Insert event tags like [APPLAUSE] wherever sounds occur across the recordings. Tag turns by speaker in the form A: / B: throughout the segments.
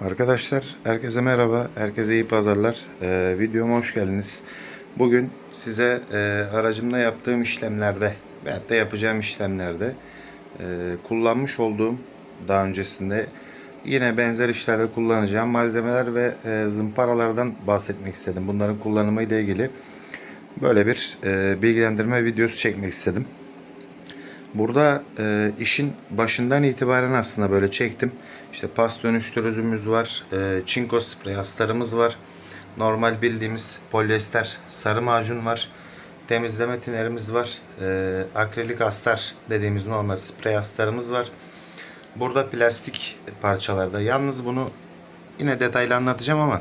A: Arkadaşlar herkese merhaba, herkese iyi pazarlar. Ee, videoma hoş geldiniz. Bugün size e, aracımda yaptığım işlemlerde veyahut da yapacağım işlemlerde e, kullanmış olduğum daha öncesinde yine benzer işlerde kullanacağım malzemeler ve e, zımparalardan bahsetmek istedim. Bunların kullanımı ile ilgili böyle bir e, bilgilendirme videosu çekmek istedim. Burada e, işin başından itibaren aslında böyle çektim. İşte pas dönüştürücümüz var, e, çinko sprey haslarımız var. Normal bildiğimiz polyester sarı macun var. Temizleme tinerimiz var. E, akrilik astar dediğimiz normal sprey astarımız var. Burada plastik parçalarda. Yalnız bunu yine detaylı anlatacağım ama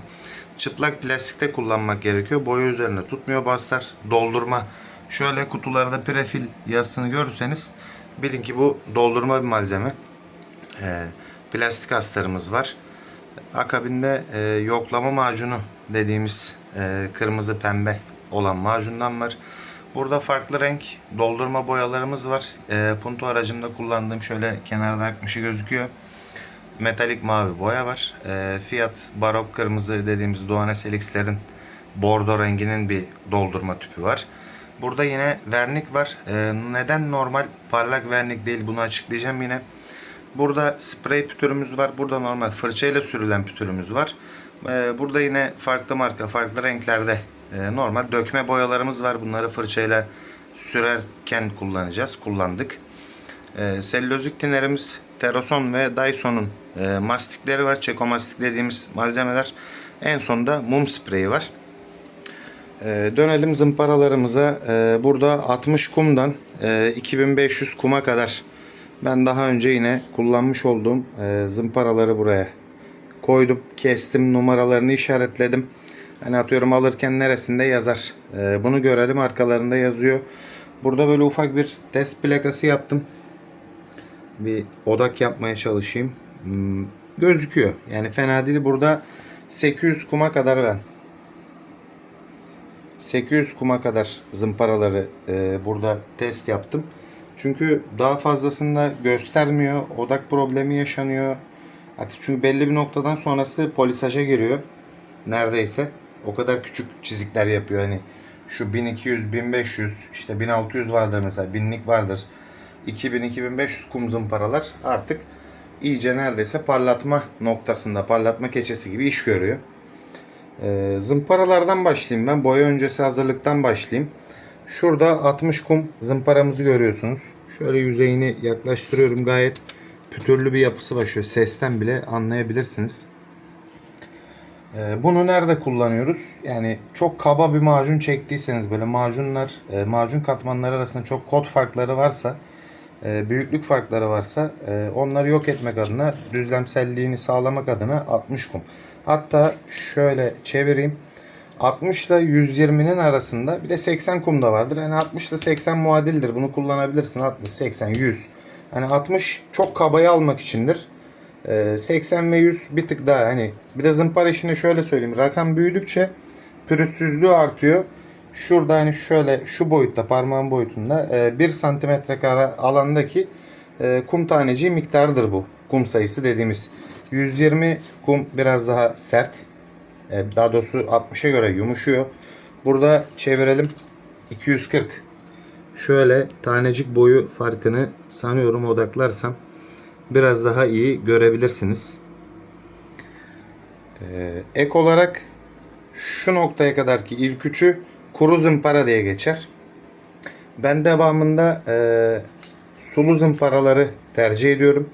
A: çıplak plastikte kullanmak gerekiyor. Boya üzerine tutmuyor baslar. Doldurma. Şöyle kutularda prefil yazısını görürseniz bilin ki bu doldurma bir malzeme. Ee, plastik astarımız var. Akabinde e, yoklama macunu dediğimiz e, kırmızı pembe olan macundan var. Burada farklı renk doldurma boyalarımız var. E, Punto aracımda kullandığım şöyle kenarda akmışı gözüküyor. Metalik mavi boya var. E, Fiat barok kırmızı dediğimiz Doğan SLX'lerin bordo renginin bir doldurma tüpü var. Burada yine vernik var. E, neden normal parlak vernik değil bunu açıklayacağım yine. Burada sprey pütürümüz var. Burada normal fırçayla sürülen pütürümüz var. Ee, burada yine farklı marka, farklı renklerde e, normal dökme boyalarımız var. Bunları fırçayla sürerken kullanacağız. Kullandık. E, selülozik tinerimiz Teroson ve Dyson'un e, mastikleri var. Çeko mastik dediğimiz malzemeler. En sonda mum spreyi var. Ee, dönelim zımparalarımıza. Ee, burada 60 kumdan e, 2500 kuma kadar ben daha önce yine kullanmış olduğum e, zımparaları buraya koydum. Kestim numaralarını işaretledim. Hani atıyorum alırken neresinde yazar. Ee, bunu görelim arkalarında yazıyor. Burada böyle ufak bir test plakası yaptım. Bir odak yapmaya çalışayım. Hmm, gözüküyor. Yani fena değil. Burada 800 kuma kadar ben 800 kuma kadar zımparaları e, burada test yaptım. Çünkü daha fazlasında göstermiyor. Odak problemi yaşanıyor. Artık çünkü belli bir noktadan sonrası polisaja giriyor. Neredeyse. O kadar küçük çizikler yapıyor. Hani şu 1200, 1500, işte 1600 vardır mesela. Binlik vardır. 2000, 2500 kum zımparalar artık iyice neredeyse parlatma noktasında, parlatma keçesi gibi iş görüyor. Ee, zımparalardan başlayayım ben. Boya öncesi hazırlıktan başlayayım. Şurada 60 kum zımparamızı görüyorsunuz. Şöyle yüzeyini yaklaştırıyorum. Gayet pütürlü bir yapısı var. Şöyle sesten bile anlayabilirsiniz. Ee, bunu nerede kullanıyoruz? Yani çok kaba bir macun çektiyseniz böyle macunlar, e, macun katmanları arasında çok kod farkları varsa, e, büyüklük farkları varsa e, onları yok etmek adına, düzlemselliğini sağlamak adına 60 kum. Hatta şöyle çevireyim. 60 ile 120'nin arasında bir de 80 kum da vardır. Yani 60 ile 80 muadildir. Bunu kullanabilirsin. 60, 80, 100. Hani 60 çok kabayı almak içindir. Ee, 80 ve 100 bir tık daha hani bir de zımpara işini şöyle söyleyeyim. Rakam büyüdükçe pürüzsüzlüğü artıyor. Şurada hani şöyle şu boyutta parmağın boyutunda e, 1 santimetre kare alandaki e, kum taneciği miktarıdır bu. Kum sayısı dediğimiz. 120 kum biraz daha sert. E, daha doğrusu 60'a göre yumuşuyor. Burada çevirelim. 240. Şöyle tanecik boyu farkını sanıyorum odaklarsam biraz daha iyi görebilirsiniz. Ee, ek olarak şu noktaya kadar ki ilk üçü kuru zımpara diye geçer. Ben devamında e, sulu zımparaları tercih ediyorum.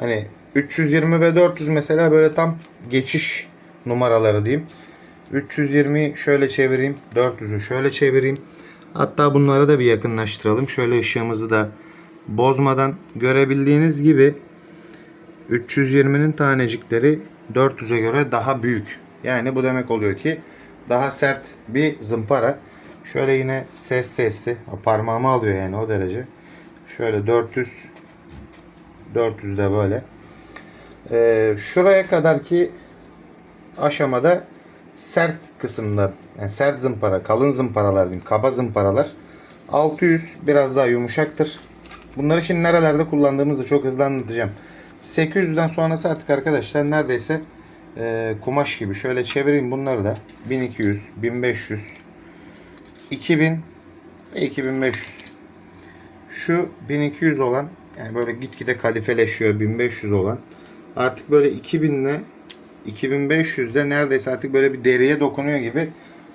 A: Hani 320 ve 400 mesela böyle tam geçiş numaraları diyeyim. 320 şöyle çevireyim. 400'ü şöyle çevireyim. Hatta bunları da bir yakınlaştıralım. Şöyle ışığımızı da bozmadan görebildiğiniz gibi 320'nin tanecikleri 400'e göre daha büyük. Yani bu demek oluyor ki daha sert bir zımpara. Şöyle yine ses testi. Parmağımı alıyor yani o derece. Şöyle 400 400 de böyle. Ee, şuraya kadar ki aşamada sert kısımdan yani sert zımpara, kalın zımparalar diyeyim, kaba zımparalar 600 biraz daha yumuşaktır. Bunları şimdi nerelerde kullandığımızı çok hızlı anlatacağım. 800'den sonrası artık arkadaşlar neredeyse e, kumaş gibi. Şöyle çevireyim bunları da. 1200, 1500, 2000 ve 2500. Şu 1200 olan yani böyle gitgide kadifeleşiyor 1500 olan. Artık böyle 2000 ile 2500'de neredeyse artık böyle bir deriye dokunuyor gibi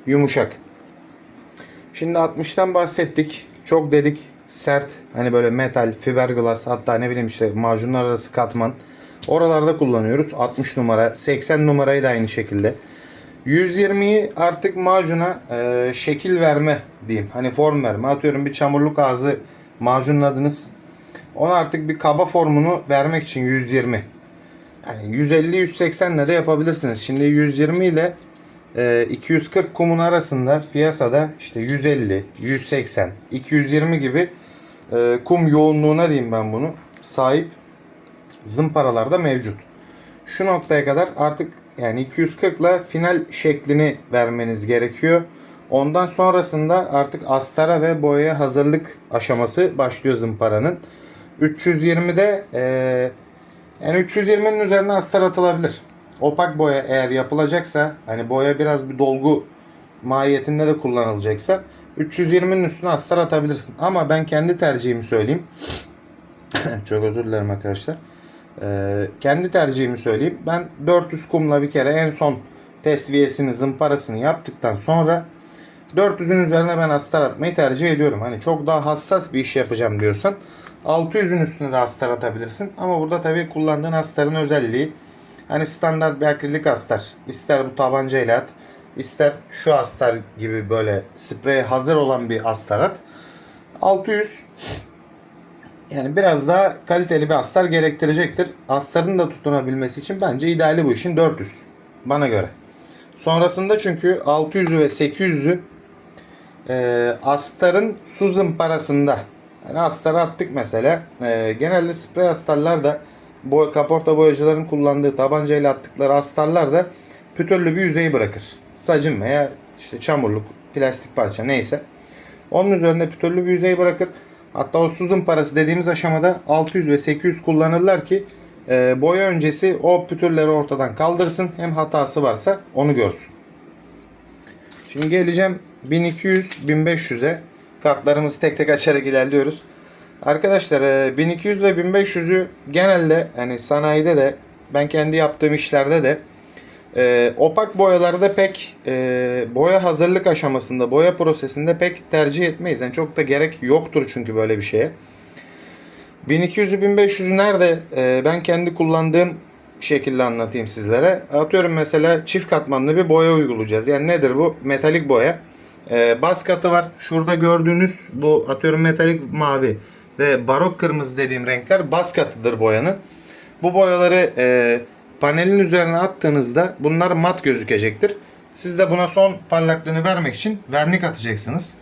A: yumuşak. Şimdi 60'tan bahsettik. Çok dedik sert hani böyle metal, fiberglass hatta ne bileyim işte macunlar arası katman. Oralarda kullanıyoruz. 60 numara, 80 numarayı da aynı şekilde. 120'yi artık macuna e, şekil verme diyeyim. Hani form verme. Atıyorum bir çamurluk ağzı macunladınız. Ona artık bir kaba formunu vermek için 120. Yani 150-180 ile de yapabilirsiniz. Şimdi 120 ile e, 240 kumun arasında piyasada işte 150, 180, 220 gibi e, kum yoğunluğuna diyeyim ben bunu sahip zımparalar da mevcut. Şu noktaya kadar artık yani 240 ile final şeklini vermeniz gerekiyor. Ondan sonrasında artık astara ve boyaya hazırlık aşaması başlıyor zımparanın. 320'de e, yani 320'nin üzerine astar atılabilir. Opak boya eğer yapılacaksa hani boya biraz bir dolgu mahiyetinde de kullanılacaksa 320'nin üstüne astar atabilirsin. Ama ben kendi tercihimi söyleyeyim. [LAUGHS] Çok özür dilerim arkadaşlar. Ee, kendi tercihimi söyleyeyim. Ben 400 kumla bir kere en son tesviyesini, zımparasını yaptıktan sonra 400'ün üzerine ben astar atmayı tercih ediyorum. Hani çok daha hassas bir iş yapacağım diyorsan 600'ün üstüne de astar atabilirsin. Ama burada tabii kullandığın astarın özelliği hani standart bir akrilik astar. İster bu tabancayla at, ister şu astar gibi böyle spreye hazır olan bir astar at. 600 yani biraz daha kaliteli bir astar gerektirecektir. Astarın da tutunabilmesi için bence ideali bu işin 400 bana göre. Sonrasında çünkü 600'ü ve 800'ü e, astarın su zımparasında yani astarı attık mesela. E, genelde sprey astarlar da boy, kaporta boyacıların kullandığı tabancayla attıkları astarlar da pütürlü bir yüzey bırakır. Sacın veya işte çamurluk, plastik parça neyse. Onun üzerine pütürlü bir yüzey bırakır. Hatta o su zımparası dediğimiz aşamada 600 ve 800 kullanırlar ki e, boya öncesi o pütürleri ortadan kaldırsın. Hem hatası varsa onu görsün. Şimdi geleceğim 1200-1500'e. Kartlarımızı tek tek açarak ilerliyoruz. Arkadaşlar e, 1200 ve 1500'ü genelde hani sanayide de ben kendi yaptığım işlerde de e, opak boyalarda pek e, boya hazırlık aşamasında, boya prosesinde pek tercih etmeyiz. Yani çok da gerek yoktur çünkü böyle bir şeye. 1200'ü 1500'ü nerede e, ben kendi kullandığım şekilde anlatayım sizlere. Atıyorum mesela çift katmanlı bir boya uygulayacağız. Yani nedir bu? Metalik boya. E, bas katı var. Şurada gördüğünüz bu atıyorum metalik mavi ve barok kırmızı dediğim renkler bas katıdır boyanın. Bu boyaları e, panelin üzerine attığınızda bunlar mat gözükecektir. Siz de buna son parlaklığını vermek için vernik atacaksınız.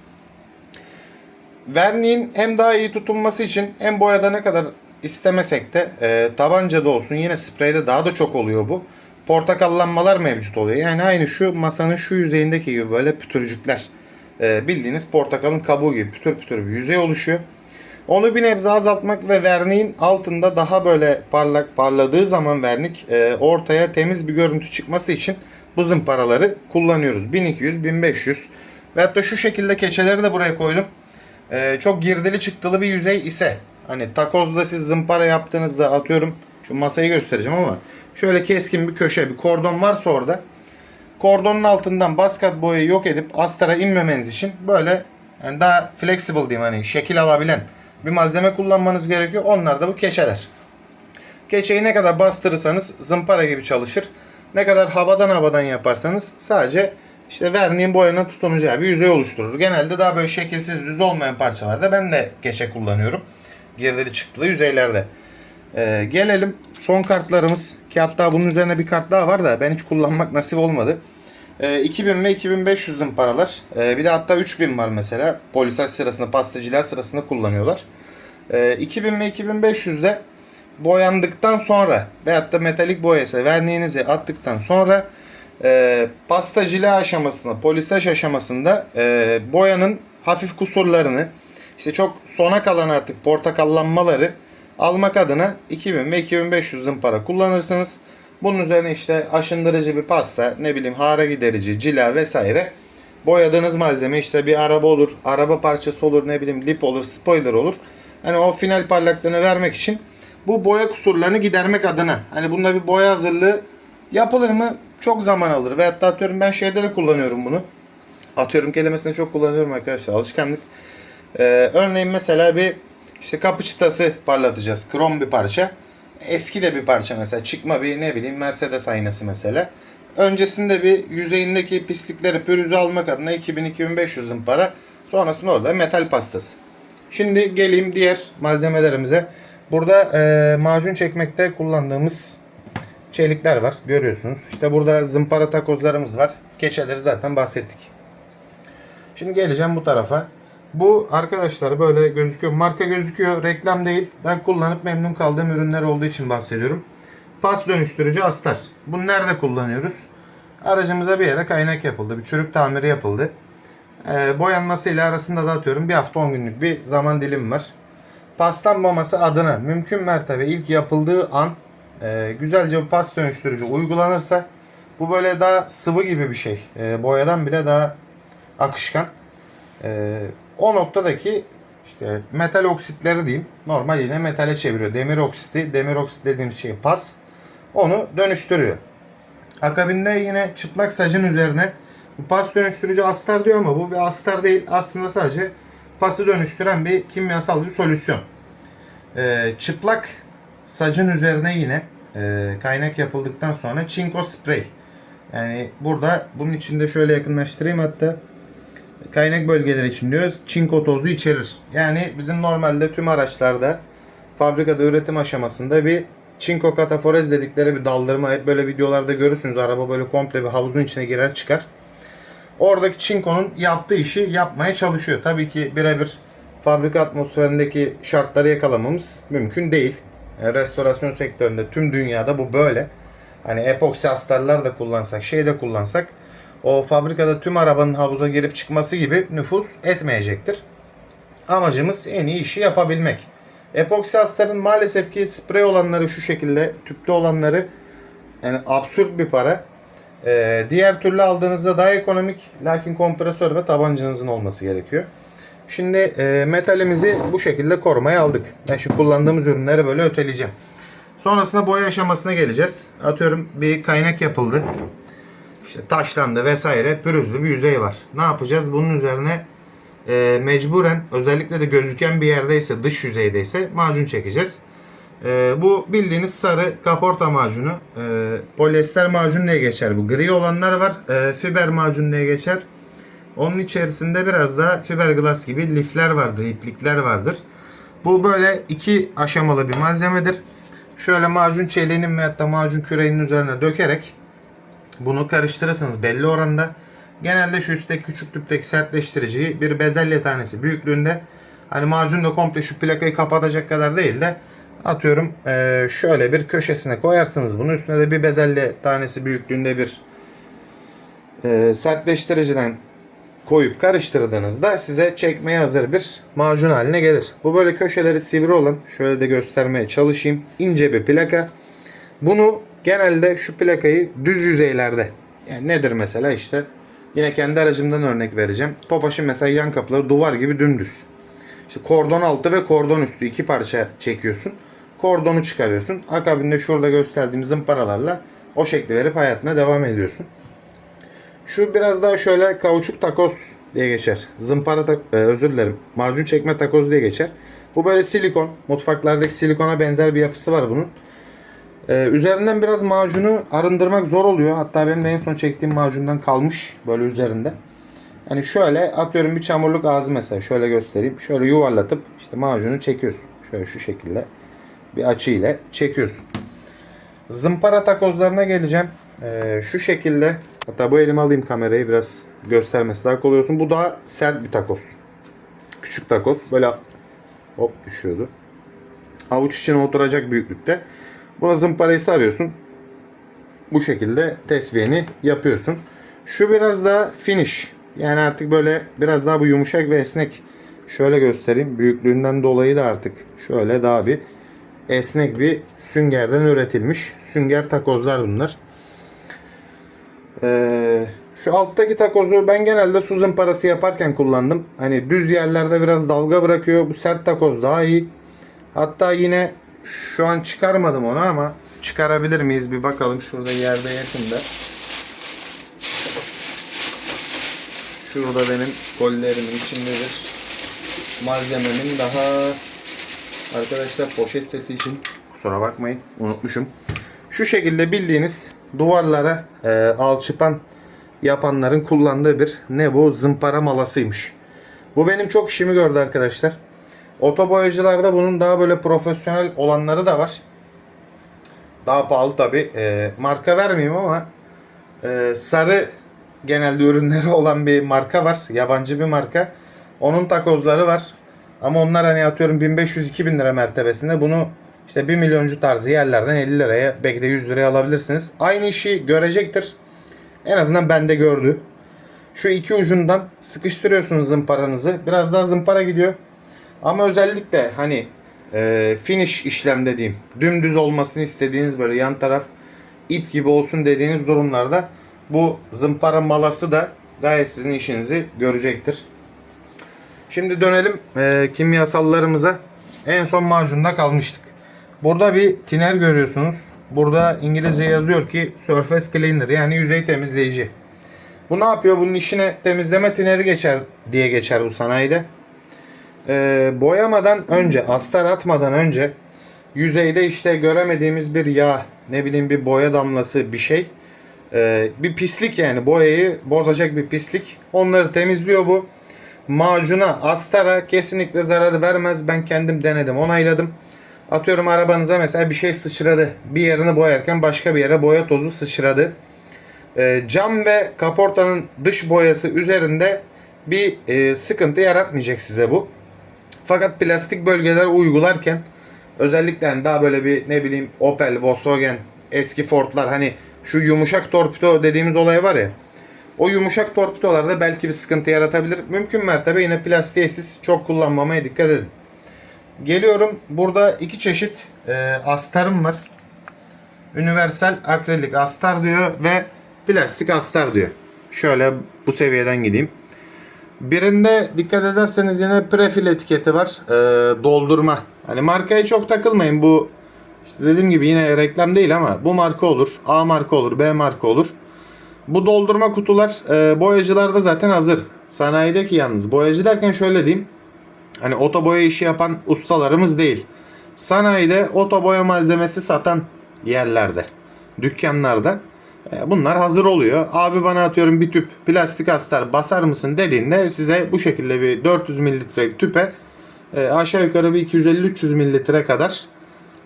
A: Verniğin hem daha iyi tutunması için hem boyada ne kadar istemesek de e, tabancada olsun yine spreyde daha da çok oluyor bu. Portakallanmalar mevcut oluyor. Yani aynı şu masanın şu yüzeyindeki gibi böyle pütürcükler. E, bildiğiniz portakalın kabuğu gibi pütür pütür bir yüzey oluşuyor. Onu bir nebze azaltmak ve verniğin altında daha böyle parlak parladığı zaman vernik e, ortaya temiz bir görüntü çıkması için bu zımparaları kullanıyoruz. 1200, 1500 ve hatta şu şekilde keçeleri de buraya koydum. E, çok girdili çıktılı bir yüzey ise hani takozda siz zımpara yaptığınızda atıyorum şu masayı göstereceğim ama şöyle keskin bir köşe bir kordon varsa orada kordonun altından baskat boyayı yok edip astara inmemeniz için böyle yani daha flexible diyeyim hani şekil alabilen bir malzeme kullanmanız gerekiyor. Onlar da bu keçeler. Keçeyi ne kadar bastırırsanız zımpara gibi çalışır. Ne kadar havadan havadan yaparsanız sadece işte verniğin boyanın tutunacağı bir yüzey oluşturur. Genelde daha böyle şekilsiz düz olmayan parçalarda ben de keçe kullanıyorum. Girdili çıktılı yüzeylerde. Ee, gelelim son kartlarımız ki hatta bunun üzerine bir kart daha var da ben hiç kullanmak nasip olmadı. Ee, 2000 ve 2500 zımparalar. Ee, bir de hatta 3000 var mesela. Polisaj sırasında, pastacılar sırasında kullanıyorlar. Ee, 2000 ve 2500'de boyandıktan sonra veyahut da metalik boyası verniğinizi attıktan sonra e, pastacılığa aşamasında, polisaj aşamasında e, boyanın hafif kusurlarını işte çok sona kalan artık portakallanmaları almak adına 2000 ve 2500 zımpara kullanırsınız. Bunun üzerine işte aşındırıcı bir pasta, ne bileyim hara giderici, cila vesaire. Boyadığınız malzeme işte bir araba olur, araba parçası olur, ne bileyim lip olur, spoiler olur. Hani o final parlaklığını vermek için bu boya kusurlarını gidermek adına. Hani bunda bir boya hazırlığı yapılır mı? Çok zaman alır. Ve hatta atıyorum ben şeyde de kullanıyorum bunu. Atıyorum kelimesini çok kullanıyorum arkadaşlar. Alışkanlık. Ee, örneğin mesela bir işte kapı çıtası parlatacağız. Krom bir parça. Eski de bir parça mesela. Çıkma bir ne bileyim Mercedes aynası mesela. Öncesinde bir yüzeyindeki pislikleri pürüzü almak adına 2000-2500'ün para. Sonrasında orada metal pastası. Şimdi geleyim diğer malzemelerimize. Burada e, macun çekmekte kullandığımız çelikler var. Görüyorsunuz. İşte burada zımpara takozlarımız var. Keçeleri zaten bahsettik. Şimdi geleceğim bu tarafa. Bu arkadaşlar böyle gözüküyor. Marka gözüküyor. Reklam değil. Ben kullanıp memnun kaldığım ürünler olduğu için bahsediyorum. Pas dönüştürücü astar. Bunu nerede kullanıyoruz? Aracımıza bir yere kaynak yapıldı. Bir çürük tamiri yapıldı. Ee, boyanmasıyla arasında da atıyorum bir hafta 10 günlük bir zaman dilimi var. Paslanmaması adına mümkün mertebe ilk yapıldığı an e, güzelce bu pas dönüştürücü uygulanırsa bu böyle daha sıvı gibi bir şey. E, boyadan bile daha akışkan. E, o noktadaki işte metal oksitleri diyeyim. Normal yine metale çeviriyor. Demir oksiti, demir oksit dediğimiz şey pas. Onu dönüştürüyor. Akabinde yine çıplak sacın üzerine bu pas dönüştürücü astar diyor ama bu bir astar değil. Aslında sadece pası dönüştüren bir kimyasal bir solüsyon. Ee, çıplak sacın üzerine yine e, kaynak yapıldıktan sonra çinko sprey. Yani burada bunun içinde şöyle yakınlaştırayım hatta kaynak bölgeleri için diyoruz. Çinko tozu içerir. Yani bizim normalde tüm araçlarda fabrikada üretim aşamasında bir çinko kataforez dedikleri bir daldırma. Hep böyle videolarda görürsünüz. Araba böyle komple bir havuzun içine girer çıkar. Oradaki çinkonun yaptığı işi yapmaya çalışıyor. Tabii ki birebir fabrika atmosferindeki şartları yakalamamız mümkün değil. Yani restorasyon sektöründe tüm dünyada bu böyle. Hani epoksi astarlar da kullansak, şey de kullansak o fabrikada tüm arabanın havuza girip çıkması gibi nüfus etmeyecektir. Amacımız en iyi işi yapabilmek. Epoksi astarın maalesef ki sprey olanları şu şekilde, tüpte olanları yani absürt bir para. Ee, diğer türlü aldığınızda daha ekonomik lakin kompresör ve tabancanızın olması gerekiyor. Şimdi e, metalimizi bu şekilde korumaya aldık. Ben şu kullandığımız ürünleri böyle öteleyeceğim. Sonrasında boya aşamasına geleceğiz. Atıyorum bir kaynak yapıldı. İşte taşlandı vesaire pürüzlü bir yüzey var. Ne yapacağız? Bunun üzerine e, mecburen özellikle de gözüken bir yerdeyse dış yüzeydeyse macun çekeceğiz. E, bu bildiğiniz sarı kaporta macunu. E, polyester macun diye geçer bu. Gri olanlar var. E, fiber macun diye geçer. Onun içerisinde biraz da fiberglass gibi lifler vardır, iplikler vardır. Bu böyle iki aşamalı bir malzemedir. Şöyle macun çeliğinin ve hatta macun küreğinin üzerine dökerek bunu karıştırırsınız belli oranda. Genelde şu üstteki küçük tüpteki sertleştiriciyi bir bezelye tanesi büyüklüğünde hani macun da komple şu plakayı kapatacak kadar değil de atıyorum eee, şöyle bir köşesine koyarsınız bunu. Üstüne de bir bezelye tanesi büyüklüğünde bir eee, sertleştiriciden koyup karıştırdığınızda size çekmeye hazır bir macun haline gelir. Bu böyle köşeleri sivri olan şöyle de göstermeye çalışayım. ince bir plaka. Bunu genelde şu plakayı düz yüzeylerde yani nedir mesela işte yine kendi aracımdan örnek vereceğim. Tofaş'ın mesela yan kapıları duvar gibi dümdüz. İşte kordon altı ve kordon üstü iki parça çekiyorsun. Kordonu çıkarıyorsun. Akabinde şurada gösterdiğim zımparalarla o şekli verip hayatına devam ediyorsun. Şu biraz daha şöyle kauçuk takoz diye geçer. Zımpara tak- e, özür dilerim. Macun çekme takoz diye geçer. Bu böyle silikon. Mutfaklardaki silikona benzer bir yapısı var bunun. Ee, üzerinden biraz macunu arındırmak zor oluyor. Hatta benim de en son çektiğim macundan kalmış böyle üzerinde. Yani şöyle atıyorum bir çamurluk ağzı mesela şöyle göstereyim. Şöyle yuvarlatıp işte macunu çekiyorsun. Şöyle şu şekilde bir açı ile çekiyorsun. Zımpara takozlarına geleceğim. Ee, şu şekilde hatta bu elime alayım kamerayı biraz göstermesi daha kolay olsun. Bu daha sert bir takoz. Küçük takoz. Böyle hop düşüyordu. Avuç içine oturacak büyüklükte. Buna zımparayı sarıyorsun. Bu şekilde tesbihini yapıyorsun. Şu biraz daha finish. Yani artık böyle biraz daha bu yumuşak ve esnek. Şöyle göstereyim. Büyüklüğünden dolayı da artık şöyle daha bir esnek bir süngerden üretilmiş. Sünger takozlar bunlar. Ee, şu alttaki takozu ben genelde su zımparası yaparken kullandım. Hani düz yerlerde biraz dalga bırakıyor. Bu sert takoz daha iyi. Hatta yine şu an çıkarmadım onu ama çıkarabilir miyiz bir bakalım. Şurada yerde yakında. Şurada benim gollerimin içindedir. Malzememin daha arkadaşlar poşet sesi için kusura bakmayın unutmuşum. Şu şekilde bildiğiniz duvarlara e, alçıpan yapanların kullandığı bir ne bu zımpara malasıymış. Bu benim çok işimi gördü arkadaşlar. Otoboyacılarda bunun daha böyle profesyonel olanları da var. Daha pahalı tabi. marka vermeyeyim ama e, sarı genelde ürünleri [LAUGHS] olan bir marka var. Yabancı bir marka. Onun takozları var. Ama onlar hani atıyorum 1500-2000 lira mertebesinde. Bunu işte 1 milyoncu tarzı yerlerden 50 liraya belki de 100 liraya alabilirsiniz. Aynı işi görecektir. En azından bende gördü. Şu iki ucundan sıkıştırıyorsunuz zımparanızı. Biraz daha zımpara gidiyor. Ama özellikle hani e, finish işlem dediğim dümdüz olmasını istediğiniz böyle yan taraf ip gibi olsun dediğiniz durumlarda bu zımpara malası da gayet sizin işinizi görecektir. Şimdi dönelim e, kimyasallarımıza. En son macunda kalmıştık. Burada bir tiner görüyorsunuz. Burada İngilizce yazıyor ki surface cleaner yani yüzey temizleyici. Bu ne yapıyor? Bunun işine temizleme tineri geçer diye geçer bu sanayide. E, boyamadan önce, astar atmadan önce yüzeyde işte göremediğimiz bir yağ, ne bileyim bir boya damlası bir şey. E, bir pislik yani boyayı bozacak bir pislik. Onları temizliyor bu. Macuna, astara kesinlikle zararı vermez. Ben kendim denedim, onayladım. Atıyorum arabanıza mesela bir şey sıçradı. Bir yerini boyarken başka bir yere boya tozu sıçradı. E, cam ve kaportanın dış boyası üzerinde bir e, sıkıntı yaratmayacak size bu. Fakat plastik bölgeler uygularken özellikle hani daha böyle bir ne bileyim Opel, Volkswagen, eski Ford'lar hani şu yumuşak torpido dediğimiz olay var ya. O yumuşak torpidolarda belki bir sıkıntı yaratabilir. Mümkün mertebe yine plastiğe siz çok kullanmamaya dikkat edin. Geliyorum. Burada iki çeşit e, astarım var. Universal akrilik astar diyor ve plastik astar diyor. Şöyle bu seviyeden gideyim. Birinde dikkat ederseniz yine prefil etiketi var. E, doldurma. Hani markaya çok takılmayın. Bu işte dediğim gibi yine reklam değil ama bu marka olur. A marka olur. B marka olur. Bu doldurma kutular e, boyacılarda zaten hazır. Sanayideki yalnız. Boyacı derken şöyle diyeyim. Hani oto boya işi yapan ustalarımız değil. Sanayide oto boya malzemesi satan yerlerde, dükkanlarda bunlar hazır oluyor. Abi bana atıyorum bir tüp plastik astar basar mısın dediğinde size bu şekilde bir 400 mililitrelik tüpe e, aşağı yukarı bir 250-300 mililitre kadar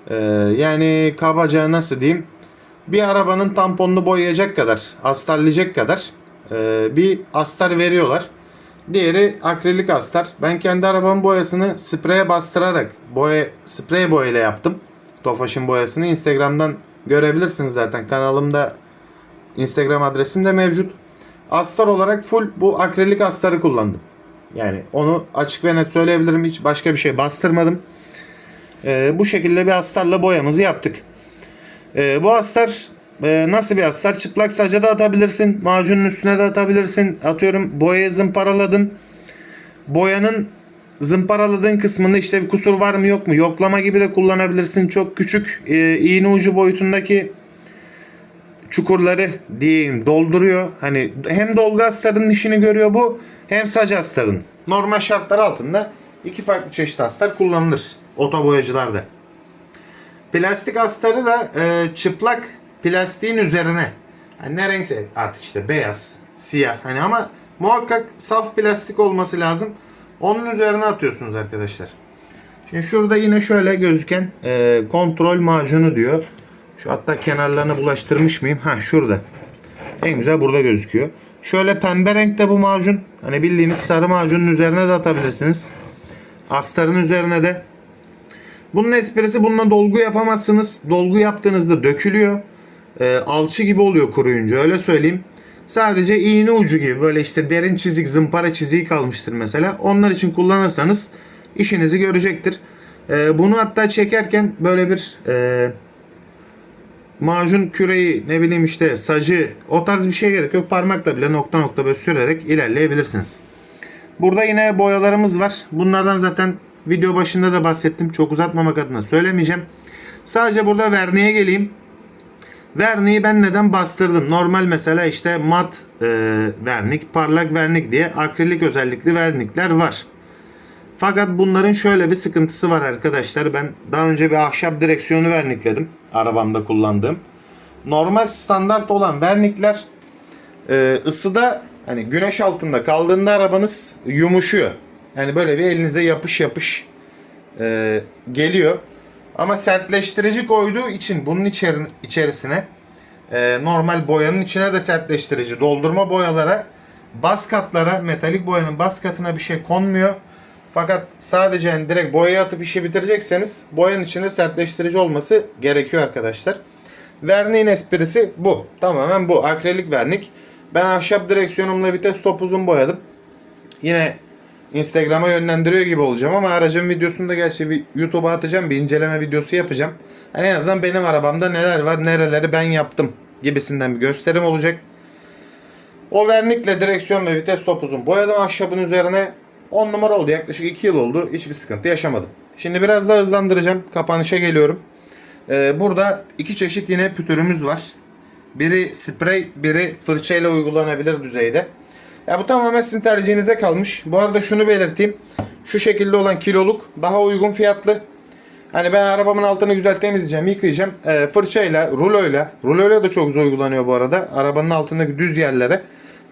A: e, yani kabaca nasıl diyeyim bir arabanın tamponunu boyayacak kadar, astarlayacak kadar bir astar veriyorlar. Diğeri akrilik astar. Ben kendi arabamın boyasını spreye bastırarak boya sprey boyayla yaptım. Tofaş'ın boyasını Instagram'dan görebilirsiniz zaten. Kanalımda Instagram adresim de mevcut. Astar olarak full bu akrilik astarı kullandım. Yani onu açık ve net söyleyebilirim. Hiç başka bir şey bastırmadım. Ee, bu şekilde bir astarla boyamızı yaptık. Ee, bu astar e, nasıl bir astar? Çıplak saca da atabilirsin. Macunun üstüne de atabilirsin. Atıyorum boyayı zımparaladın. Boyanın zımparaladığın kısmında işte bir kusur var mı yok mu yoklama gibi de kullanabilirsin. Çok küçük e, iğne ucu boyutundaki çukurları diyeyim dolduruyor. Hani hem dolgu astarının işini görüyor bu hem saç astarın. Normal şartlar altında iki farklı çeşit astar kullanılır otoboyacılarda. Plastik astarı da e, çıplak plastiğin üzerine yani ne renkse artık işte beyaz, siyah hani ama muhakkak saf plastik olması lazım. Onun üzerine atıyorsunuz arkadaşlar. Şimdi şurada yine şöyle gözüken e, kontrol macunu diyor. Şu hatta kenarlarını bulaştırmış mıyım? Ha şurada. En güzel burada gözüküyor. Şöyle pembe renkte bu macun. Hani bildiğiniz sarı macunun üzerine de atabilirsiniz. Astarın üzerine de. Bunun esprisi bununla dolgu yapamazsınız. Dolgu yaptığınızda dökülüyor. E, alçı gibi oluyor kuruyunca öyle söyleyeyim. Sadece iğne ucu gibi böyle işte derin çizik, zımpara çiziği kalmıştır mesela. Onlar için kullanırsanız işinizi görecektir. E, bunu hatta çekerken böyle bir e, macun küreği ne bileyim işte sacı o tarz bir şey gerek yok. Parmakla bile nokta nokta böyle sürerek ilerleyebilirsiniz. Burada yine boyalarımız var. Bunlardan zaten video başında da bahsettim. Çok uzatmamak adına söylemeyeceğim. Sadece burada verniğe geleyim. Verniği ben neden bastırdım? Normal mesela işte mat e, vernik, parlak vernik diye akrilik özellikli vernikler var. Fakat bunların şöyle bir sıkıntısı var arkadaşlar. Ben daha önce bir ahşap direksiyonu vernikledim. Arabamda kullandığım. Normal standart olan vernikler e, ısıda hani güneş altında kaldığında arabanız yumuşuyor. Yani böyle bir elinize yapış yapış e, geliyor. Ama sertleştirici koyduğu için bunun içeri, içerisine e, normal boyanın içine de sertleştirici doldurma boyalara bas katlara metalik boyanın bas katına bir şey konmuyor. Fakat sadece yani direkt boyaya atıp işi bitirecekseniz boyanın içinde sertleştirici olması gerekiyor arkadaşlar. Verniğin esprisi bu. Tamamen bu. Akrilik vernik. Ben ahşap direksiyonumla vites topuzun boyadım. Yine Instagram'a yönlendiriyor gibi olacağım ama aracın videosunu da gerçi bir YouTube'a atacağım. Bir inceleme videosu yapacağım. Yani en azından benim arabamda neler var, nereleri ben yaptım gibisinden bir gösterim olacak. O vernikle direksiyon ve vites topuzun boyadım ahşabın üzerine. 10 numara oldu. Yaklaşık 2 yıl oldu. Hiçbir sıkıntı yaşamadım. Şimdi biraz daha hızlandıracağım. Kapanışa geliyorum. Ee, burada iki çeşit yine pütürümüz var. Biri sprey, biri fırçayla uygulanabilir düzeyde. Ya bu tamamen sizin tercihinize kalmış. Bu arada şunu belirteyim. Şu şekilde olan kiloluk daha uygun fiyatlı. Hani ben arabamın altını güzel temizleyeceğim, yıkayacağım. Ee, fırçayla, ruloyla, ruloyla da çok uygulanıyor bu arada. Arabanın altındaki düz yerlere.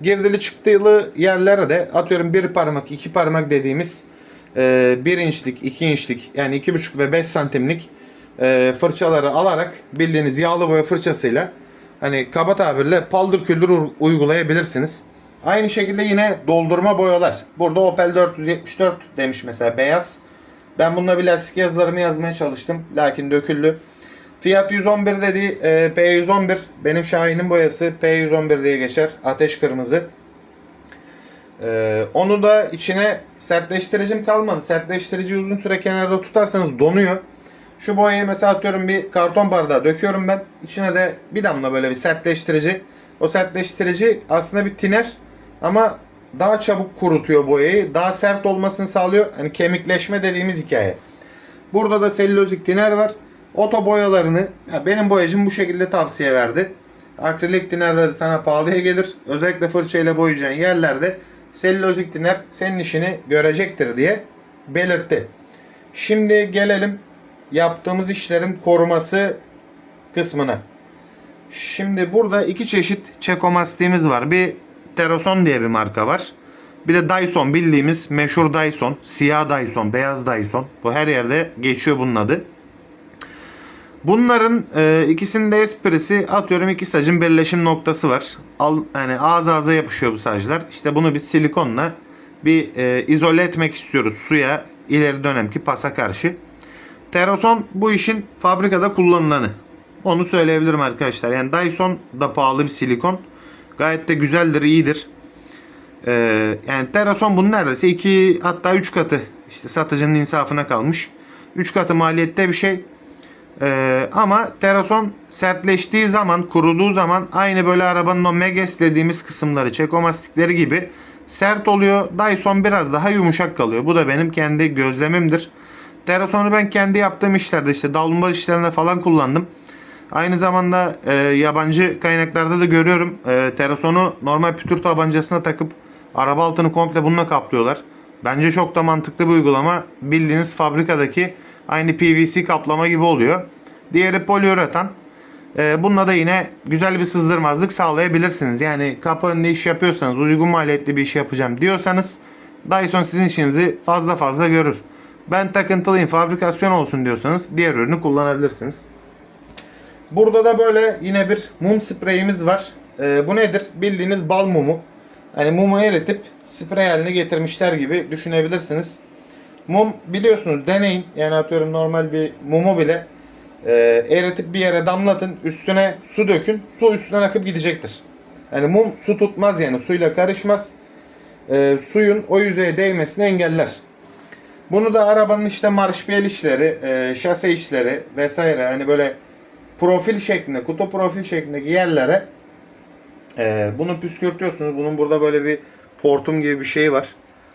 A: Girdili çıktılı yerlere de atıyorum bir parmak, iki parmak dediğimiz e, bir inçlik, iki inçlik yani iki buçuk ve beş santimlik e, fırçaları alarak bildiğiniz yağlı boya fırçasıyla hani kaba tabirle paldır küldür uygulayabilirsiniz. Aynı şekilde yine doldurma boyalar. Burada Opel 474 demiş mesela beyaz. Ben bununla bir lastik yazılarımı yazmaya çalıştım. Lakin döküldü. Fiyat 111 dediği e, P111. Benim Şahin'in boyası P111 diye geçer. Ateş kırmızı. E, onu da içine sertleştiricim kalmadı. Sertleştirici uzun süre kenarda tutarsanız donuyor. Şu boyayı mesela atıyorum bir karton bardağa döküyorum ben. İçine de bir damla böyle bir sertleştirici. O sertleştirici aslında bir tiner ama daha çabuk kurutuyor boyayı. Daha sert olmasını sağlıyor. Hani kemikleşme dediğimiz hikaye. Burada da selülozik tiner var. Oto boyalarını ya benim boyacım bu şekilde tavsiye verdi. Akrilik tiner de sana pahalıya gelir. Özellikle fırçayla boyayacağın yerlerde selülozik tiner senin işini görecektir diye belirtti. Şimdi gelelim yaptığımız işlerin koruması kısmına. Şimdi burada iki çeşit çekomastiğimiz var. Bir Teroson diye bir marka var. Bir de Dyson bildiğimiz meşhur Dyson. Siyah Dyson, beyaz Dyson. Bu her yerde geçiyor bunun adı. Bunların e, ikisinin de esprisi atıyorum iki sacın birleşim noktası var. Al, yani ağız ağza yapışıyor bu saclar. İşte bunu biz silikonla bir e, izole etmek istiyoruz suya ileri dönemki pasa karşı. Teroson bu işin fabrikada kullanılanı. Onu söyleyebilirim arkadaşlar. Yani Dyson da pahalı bir silikon. Gayet de güzeldir, iyidir. Ee, yani Terason bunun neredeyse 2 hatta 3 katı işte satıcının insafına kalmış. 3 katı maliyette bir şey. Ee, ama Terason sertleştiği zaman, kuruduğu zaman aynı böyle arabanın o Megas dediğimiz kısımları, çekomastikleri gibi sert oluyor. Dyson biraz daha yumuşak kalıyor. Bu da benim kendi gözlemimdir. Terason'u ben kendi yaptığım işlerde işte davlumbaz işlerinde falan kullandım. Aynı zamanda e, yabancı kaynaklarda da görüyorum. E, Terason'u normal pütür tabancasına takıp araba altını komple bununla kaplıyorlar. Bence çok da mantıklı bir uygulama. Bildiğiniz fabrikadaki aynı PVC kaplama gibi oluyor. Diğeri poliüretan. E, bununla da yine güzel bir sızdırmazlık sağlayabilirsiniz. Yani kapı önünde iş yapıyorsanız, uygun maliyetli bir iş yapacağım diyorsanız Dyson sizin işinizi fazla fazla görür. Ben takıntılıyım, fabrikasyon olsun diyorsanız diğer ürünü kullanabilirsiniz. Burada da böyle yine bir mum spreyimiz var. Ee, bu nedir? Bildiğiniz bal mumu. Hani mumu eritip sprey haline getirmişler gibi düşünebilirsiniz. Mum biliyorsunuz deneyin. Yani atıyorum normal bir mumu bile e, eritip bir yere damlatın. Üstüne su dökün. Su üstünden akıp gidecektir. Yani mum su tutmaz yani suyla karışmaz. E, suyun o yüzeye değmesini engeller. Bunu da arabanın işte marşpiyel işleri, e, şase işleri vesaire hani böyle profil şeklinde, kutu profil şeklindeki yerlere e, bunu püskürtüyorsunuz. Bunun burada böyle bir hortum gibi bir şey var.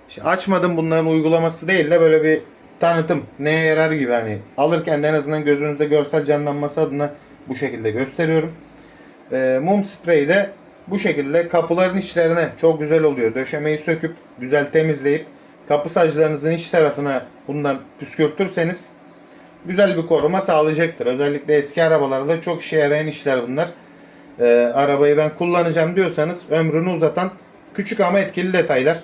A: İşte açmadım bunların uygulaması değil de böyle bir tanıtım neye yarar gibi hani alırken de en azından gözünüzde görsel canlanması adına bu şekilde gösteriyorum. E, mum spreyi de bu şekilde kapıların içlerine çok güzel oluyor. Döşemeyi söküp güzel temizleyip kapı saclarınızın iç tarafına bundan püskürtürseniz güzel bir koruma sağlayacaktır. Özellikle eski arabalarda çok işe yarayan işler bunlar. Ee, arabayı ben kullanacağım diyorsanız ömrünü uzatan küçük ama etkili detaylar.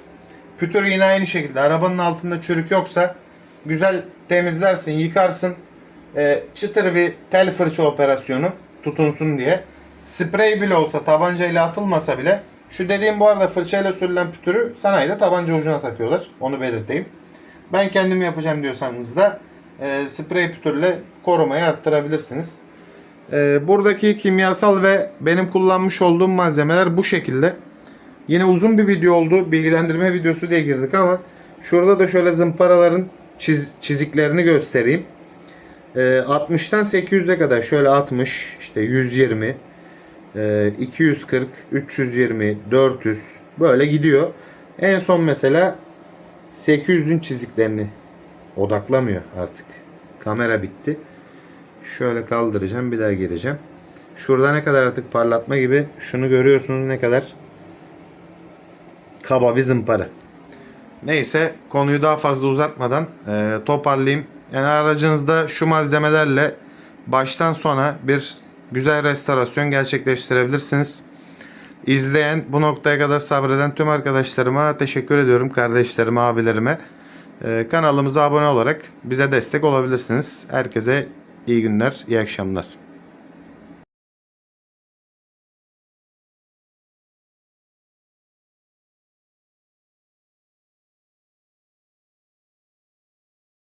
A: Pütür yine aynı şekilde. Arabanın altında çürük yoksa güzel temizlersin, yıkarsın. Ee, çıtır bir tel fırça operasyonu tutunsun diye. Sprey bile olsa tabancayla atılmasa bile şu dediğim bu arada fırçayla sürülen pütürü sanayide tabanca ucuna takıyorlar. Onu belirteyim. Ben kendim yapacağım diyorsanız da e, sprey pütürle korumayı arttırabilirsiniz. E, buradaki kimyasal ve benim kullanmış olduğum malzemeler bu şekilde. Yine uzun bir video oldu. Bilgilendirme videosu diye girdik ama şurada da şöyle zımparaların çiz- çiziklerini göstereyim. E, 60'tan 800'e kadar şöyle 60, işte 120, e, 240, 320, 400 böyle gidiyor. En son mesela 800'ün çiziklerini odaklamıyor artık. Kamera bitti. Şöyle kaldıracağım bir daha gireceğim. Şurada ne kadar artık parlatma gibi şunu görüyorsunuz ne kadar kaba bir zımpara. Neyse konuyu daha fazla uzatmadan e, toparlayayım. Yani aracınızda şu malzemelerle baştan sona bir güzel restorasyon gerçekleştirebilirsiniz. İzleyen, bu noktaya kadar sabreden tüm arkadaşlarıma teşekkür ediyorum. Kardeşlerime, abilerime. Ee, kanalımıza abone olarak bize destek olabilirsiniz. Herkese iyi günler, iyi akşamlar.